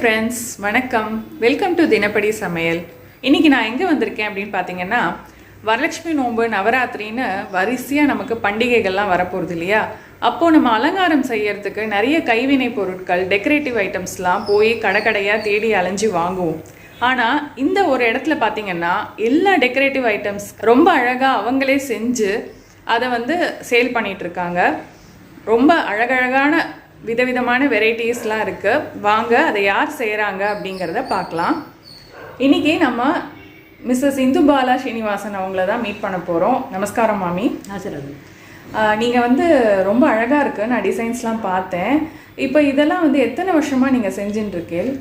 Friends வணக்கம். Welcome to தினப்படி சமையல். இன்றைக்கி நான் எங்கே வந்திருக்கேன் அப்படின்னு பார்த்தீங்கன்னா வரலட்சுமி நோன்பு நவராத்திரின்னு வரிசையாக நமக்கு பண்டிகைகள்லாம் வரப்போகுது இல்லையா? அப்போது நம்ம அலங்காரம் செய்யறதுக்கு நிறைய கைவினை பொருட்கள் டெக்கரேட்டிவ் ஐட்டம்ஸ்லாம் போய் கடை கடையாக தேடி அலைஞ்சு வாங்குவோம். ஆனால் இந்த ஒரு இடத்துல பார்த்தீங்கன்னா எல்லா டெக்கரேட்டிவ் ஐட்டம்ஸ் ரொம்ப அழகாக அவங்களே செஞ்சு அதை வந்து சேல் பண்ணிகிட்ருக்காங்க ரொம்ப அழகழகான விதவிதமான வெரைட்டிஸ்லாம் இருக்குது வாங்க அதை யார் செய்கிறாங்க அப்படிங்கிறத பார்க்கலாம். இன்னைக்கு நம்ம மிஸ்ஸஸ் இந்து பாலா ஸ்ரீனிவாசன் அவங்கள தான் மீட் பண்ண போகிறோம் நமஸ்காரம் மாமி. ஆசிரியர் நீங்கள் வந்து ரொம்ப அழகாக இருக்கு. நான் டிசைன்ஸ்லாம் பார்த்தேன். இப்போ இதெல்லாம் வந்து எத்தனை வருஷமாக நீங்கள் செஞ்சுட்டு இருக்கீங்க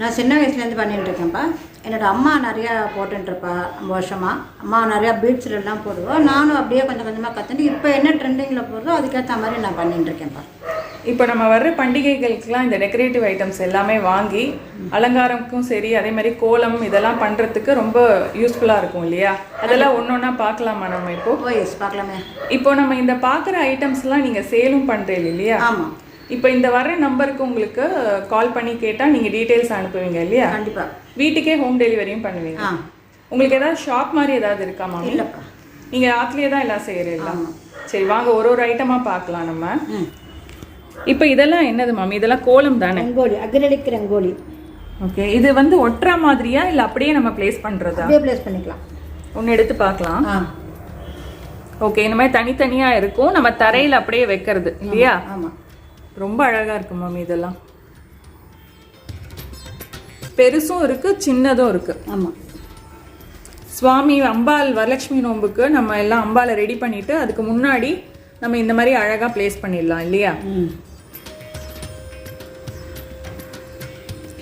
நான் சின்ன வயசுலேருந்து பண்ணிட்டு இருக்கேன்ப்பா என்னோட அம்மா நிறையா போட்டுருப்பா ரொம்ப வருஷமாக அம்மா நிறையா பீட்ஸ்ல எல்லாம் போடுவோம் நானும் அப்படியே கொஞ்சம் கொஞ்சமாக கற்றுட்டு இப்போ என்ன ட்ரெண்டிங்கில் போடுறோ அதுக்கேற்ற மாதிரி நான் பண்ணிட்டு இருக்கேன்ப்பா இப்போ நம்ம வர்ற பண்டிகைகளுக்கெல்லாம் இந்த டெக்கரேட்டிவ் ஐட்டம்ஸ் எல்லாமே வாங்கி அலங்காரம்க்கும் சரி அதே மாதிரி கோலம் இதெல்லாம் பண்ணுறதுக்கு ரொம்ப யூஸ்ஃபுல்லாக இருக்கும் இல்லையா? அதெல்லாம் ஒன்று ஒன்றா பார்க்கலாமா நம்ம இப்போ? எஸ் பார்க்கலாமே. இப்போ நம்ம இந்த பார்க்குற ஐட்டம்ஸ்லாம் நீங்கள் சேலும் பண்ணுறீங்க இல்லையா? ஆமாம் இப்போ இந்த வர்ற நம்பருக்கு உங்களுக்கு கால் பண்ணி கேட்டால் நீங்கள் டீட்டெயில்ஸ் அனுப்புவீங்க இல்லையா? கண்டிப்பாக வீட்டுக்கே ஹோம் டெலிவரியும் பண்ணுவீங்க. உங்களுக்கு ஏதாவது ஷாப் மாதிரி ஏதாவது இருக்கா மாமி? இல்லைப்பா நீங்கள் ஆத்துலேயே தான் எல்லாம் செய்கிறீங்களா சரி வாங்க ஒரு ஒரு ஐட்டமாக பார்க்கலாம் நம்ம. இப்போ இதெல்லாம் என்னது மாமி? இதெல்லாம் கோலம் தானே? ரங்கோலி அக்ரலிக் ரங்கோலி. ஓகே இது வந்து ஒட்டுற மாதிரியா இல்லை அப்படியே நம்ம ப்ளேஸ் பண்ணுறதா அப்படியே ப்ளேஸ் பண்ணிக்கலாம். ஒன்று எடுத்து பார்க்கலாம். ஓகே இந்த மாதிரி தனித்தனியாக இருக்கும். நம்ம தரையில் அப்படியே வைக்கிறது இல்லையா? ஆமாம் ரொம்ப அழகா இருக்கு மாமி இதெல்லாம். பெருசும் இருக்கு சின்னதும் இருக்கு. ஆமாம் சுவாமி அம்பாள் வரலட்சுமி நோன்புக்கு நம்ம எல்லாம் அம்பாலை ரெடி பண்ணிட்டு அதுக்கு முன்னாடி நம்ம இந்த மாதிரி அழகா ப்ளேஸ் பண்ணிடலாம் இல்லையா?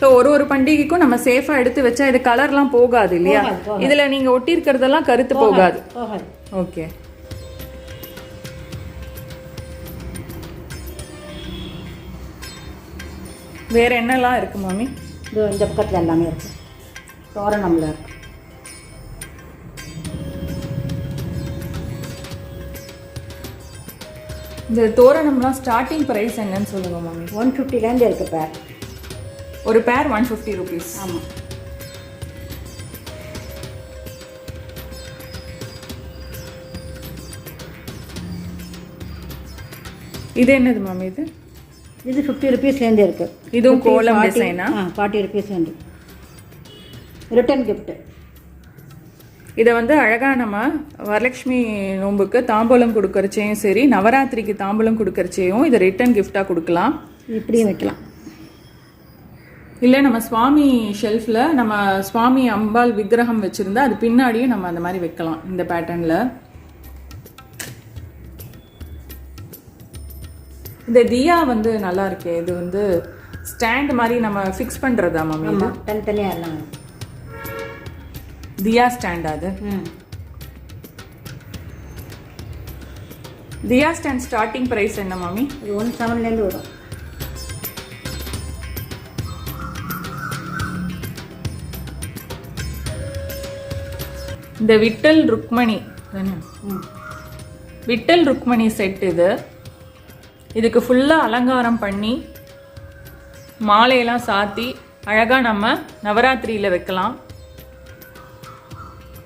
ஸோ ஒரு ஒரு பண்டிகைக்கும் நம்ம சேஃபா எடுத்து வச்சா இது கலர்லாம் போகாது இல்லையா. இதுல நீங்க ஒட்டி இருக்கிறதெல்லாம் கருத்து போகாது ஓகே வேற என்னெல்லாம் இருக்கு மாமி? இந்த பக்கத்தில் எல்லாமே இருக்குது தோரணம்ல இருக்கு. இந்த தோரணம்லாம் ஸ்டார்டிங் ப்ரைஸ் என்னன்னு சொல்லுங்க மாமி. ஒன் ஃபிஃப்டிலேருந்து இருக்குது பேர் ஒரு பேர் ஒன் ஃபிஃப்டி ருபீஸ் ஆமாம் இது என்னது மாமி இது? இது ஃபிஃப்டி ருபீஸ்லேருந்து இருக்குது இதுவும் கோலம் டிசைனா ஃபார்ட்டி ருபீஸ்லேருந்து ரிட்டன் கிஃப்ட்டு இதை வந்து அழகா நம்ம வரலட்சுமி நோன்புக்கு தாம்பூலம் கொடுக்கறச்சையும் சரி நவராத்திரிக்கு தாம்பூலம் கொடுக்கறச்சையும் இதை ரிட்டர்ன் கிஃப்டாக கொடுக்கலாம். இப்படியும் வைக்கலாம். இல்லை நம்ம சுவாமி ஷெல்ஃபில் நம்ம சுவாமி அம்பாள் விக்கிரகம் வச்சுருந்தா அது பின்னாடியும் நம்ம அந்த மாதிரி வைக்கலாம் இந்த பேட்டர்னில் இந்த தியா வந்து நல்லா இருக்கே இது வந்து ஸ்டாண்ட் மாதிரி நம்ம ஃபிக்ஸ் பண்ணுறதா மாமி தனித்தனியாக எல்லாம். தியா ஸ்டாண்ட் அது. தியா ஸ்டாண்ட் ஸ்டார்டிங் ப்ரைஸ் என்ன மாமி? இது ஒன் செவன்லேருந்து வரும். இந்த விட்டல் ருக்மணி தானே? விட்டல் ருக்மணி செட் இது. இதுக்கு ஃபுல்லாக அலங்காரம் பண்ணி மாலையெல்லாம் சாத்தி அழகாக நம்ம நவராத்திரியில் வைக்கலாம்.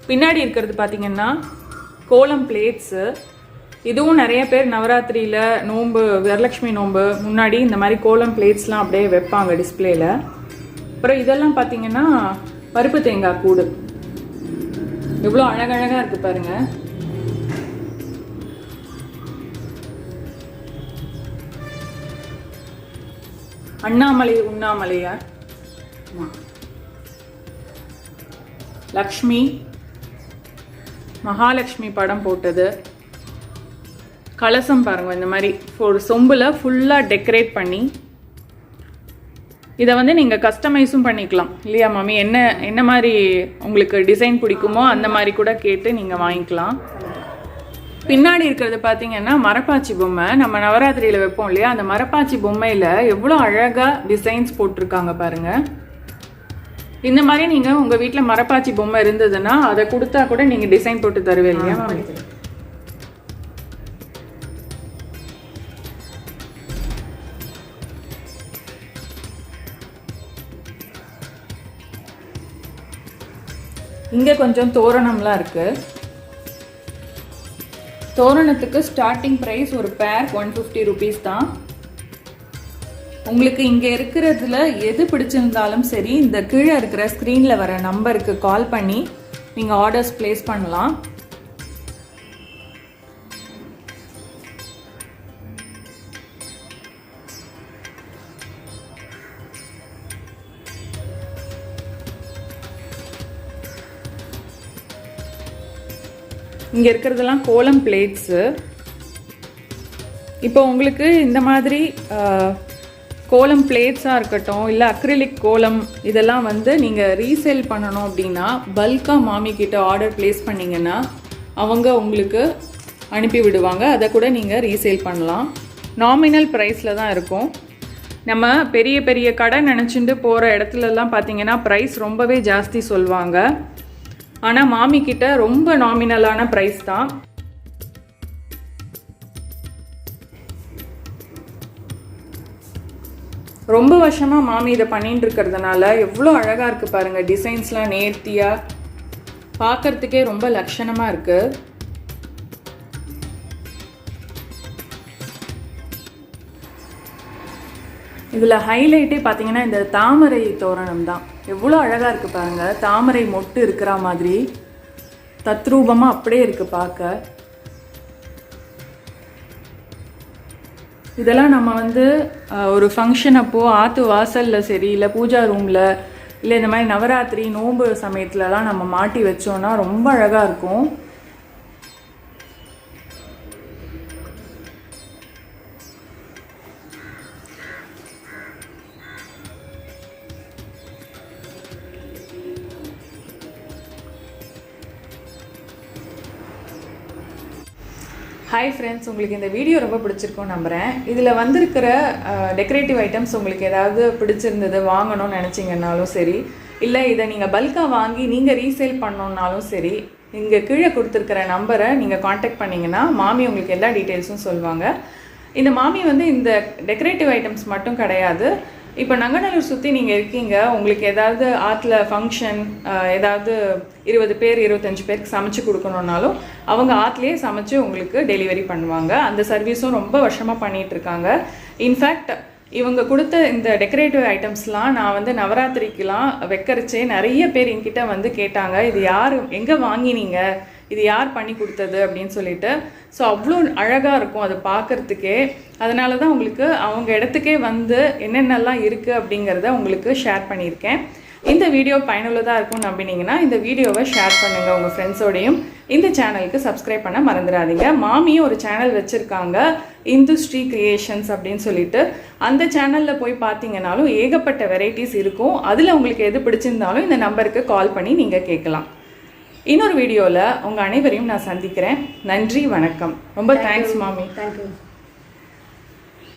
பின்னாடி இருக்கிறது பார்த்தீங்கன்னா கோலம் பிளேட்ஸு இதுவும் நிறைய பேர் நவராத்திரியில் நோன்பு வரலட்சுமி நோன்பு முன்னாடி இந்த மாதிரி கோலம் பிளேட்ஸ்லாம் அப்படியே வைப்பாங்க டிஸ்பிளேயில் அப்புறம் இதெல்லாம் பார்த்தீங்கன்னா பருப்பு தேங்காய் கூடு. எவ்வளோ அழகழகாக இருக்குது பாருங்கள் அண்ணாமலை உண்ணாமலையார். லக்ஷ்மி மகாலட்சுமி படம் போட்டது. கலசம் பாருங்கள் இந்த மாதிரி ஒரு சொம்பில் ஃபுல்லாக டெக்கரேட் பண்ணி. இதை வந்து நீங்கள் கஸ்டமைஸும் பண்ணிக்கலாம். இல்லையா மாமி? என்ன என்ன மாதிரி உங்களுக்கு டிசைன் பிடிக்குமோ அந்த மாதிரி கூட கேட்டு நீங்கள் வாங்கிக்கலாம். பின்னாடி இருக்கிறது பார்த்தீங்கன்னா மரப்பாச்சி பொம்மை. நம்ம நவராத்திரியில் வைப்போம் இல்லையா? அந்த மரப்பாச்சி பொம்மையில் எவ்வளோ அழகாக டிசைன்ஸ் போட்டிருக்காங்க பாருங்கள் இந்த மாதிரி நீங்க உங்க வீட்டுல மரப்பாச்சி பொம்மை இருந்ததுன்னா அதை கொடுத்தா கூட நீங்க டிசைன் போட்டு தருவே இல்லையா? இங்கே கொஞ்சம் தோரணம்லாம் இருக்கு. தோரணத்துக்கு ஸ்டார்டிங் ப்ரைஸ் ஒரு பேர் ஒன் ஃபிஃப்டி ருபீஸ் தான். உங்களுக்கு இங்கே இருக்கிறதுல எது பிடிச்சிருந்தாலும் சரி இந்த கீழே இருக்கிற ஸ்க்ரீனில் வர நம்பருக்கு கால் பண்ணி நீங்கள் ஆர்டர்ஸ் ப்ளேஸ் பண்ணலாம். இங்கே இருக்கிறதெல்லாம் கோலம் பிளேட்ஸு இப்போ உங்களுக்கு இந்த மாதிரி கோலம் பிளேட்ஸாக இருக்கட்டும் இல்லை அக்ரிலிக் கோலம் இதெல்லாம் வந்து நீங்கள் ரீசேல் பண்ணணும் அப்படின்னா பல்காக மாமிக்கிட்ட ஆர்டர் ப்ளேஸ் பண்ணிங்கன்னா அவங்க உங்களுக்கு அனுப்பி விடுவாங்க. அதை கூட நீங்கள் ரீசேல் பண்ணலாம். நாமினல் ப்ரைஸில் தான் இருக்கும். நம்ம பெரிய பெரிய கடை நினச்சிட்டு போகிற இடத்துலலாம் பார்த்தீங்கன்னா ப்ரைஸ் ரொம்பவே ஜாஸ்தி சொல்லுவாங்க ஆனால் மாமிக்கிட்ட ரொம்ப நாமினலான ப்ரைஸ் தான். ரொம்ப வருஷமாக மாமி இதை பண்ணிட்டு இருக்கிறதுனால எவ்வளோ அழகாக இருக்குது பாருங்கள் டிசைன்ஸ்லாம் நேர்த்தியாக பார்க்குறதுக்கே ரொம்ப லட்சணமாக இருக்குது இதில் ஹைலைட்டே பார்த்தீங்கன்னா இந்த தாமரை தோரணம் தான். எவ்வளோ அழகாக இருக்குது பாருங்கள் தாமரை மொட்டு இருக்கிற மாதிரி தத்ரூபமாக அப்படியே இருக்குது பார்க்க. இதெல்லாம் நம்ம வந்து ஒரு ஃபங்க்ஷன் அப்போது ஆற்று வாசலில் சரி இல்லை பூஜா ரூமில் இல்லை இந்த மாதிரி நவராத்திரி நோன்பு சமயத்துலலாம் நம்ம மாட்டி வச்சோன்னா ரொம்ப அழகாக இருக்கும். ஹாய் ஃப்ரெண்ட்ஸ் உங்களுக்கு இந்த வீடியோ ரொம்ப பிடிச்சிருக்கும் நம்புகிறேன் இதில் வந்திருக்கிற டெக்கரேட்டிவ் ஐட்டம்ஸ் உங்களுக்கு ஏதாவது பிடிச்சிருந்தது வாங்கணும்னு நினச்சிங்கன்னாலும் சரி இல்லை இதை நீங்கள் பல்காக வாங்கி நீங்கள் ரீசேல் பண்ணணுன்னாலும் சரி இங்கே கீழே கொடுத்துருக்கிற நம்பரை நீங்கள் காண்டாக்ட் பண்ணிங்கன்னா மாமி உங்களுக்கு எல்லா டீட்டெயில்ஸும் சொல்லுவாங்க இந்த மாமி வந்து இந்த டெக்கரேட்டிவ் ஐட்டம்ஸ் மட்டும் கிடையாது. இப்போ நங்கநல்லூர் சுற்றி நீங்கள் இருக்கீங்க. உங்களுக்கு ஏதாவது ஆற்றுல ஃபங்க்ஷன் ஏதாவது இருபது பேர் இருபத்தஞ்சு பேருக்கு சமைச்சு கொடுக்கணுன்னாலும் அவங்க ஆற்றுலேயே சமைச்சு உங்களுக்கு டெலிவரி பண்ணுவாங்க. அந்த சர்வீஸும் ரொம்ப வருஷமாக பண்ணிகிட்ருக்காங்க இருக்காங்க. இன்ஃபேக்ட் இவங்க கொடுத்த இந்த டெக்கரேட்டிவ் ஐட்டம்ஸ்லாம் நான் வந்து நவராத்திரிக்கெலாம் வைக்கரிச்சே நிறைய பேர் என்கிட்ட வந்து கேட்டாங்க. இது யார் எங்கே வாங்கினீங்க? இது யார் பண்ணி கொடுத்தது அப்படின்னு சொல்லிட்டு ஸோ அவ்வளோ அழகாக இருக்கும் அது பார்க்கறதுக்கே. அதனால தான் உங்களுக்கு அவங்க இடத்துக்கே வந்து என்னென்னலாம் இருக்குது அப்படிங்கிறத உங்களுக்கு ஷேர் பண்ணியிருக்கேன். இந்த வீடியோ பயனுள்ளதாக இருக்கும்னு நம்பினீங்கன்னா இந்த வீடியோவை ஷேர் பண்ணுங்கள் உங்கள் ஃப்ரெண்ட்ஸோடையும் இந்த சேனலுக்கு சப்ஸ்கிரைப் பண்ண மறந்துடாதீங்க. மாமியும் ஒரு சேனல் வச்சுருக்காங்க இந்து ஸ்ரீ கிரியேஷன்ஸ் அப்படின்னு சொல்லிட்டு. அந்த சேனலில் போய் பார்த்தீங்கன்னாலும் ஏகப்பட்ட வெரைட்டிஸ் இருக்கும். அதில் உங்களுக்கு எது பிடிச்சிருந்தாலும் இந்த நம்பருக்கு கால் பண்ணி நீங்கள் கேட்கலாம். இன்னொரு வீடியோவில் உங்கள் அனைவரையும் நான் சந்திக்கிறேன். நன்றி வணக்கம். ரொம்ப தேங்க்ஸ் மாமி. தேங்க்யூ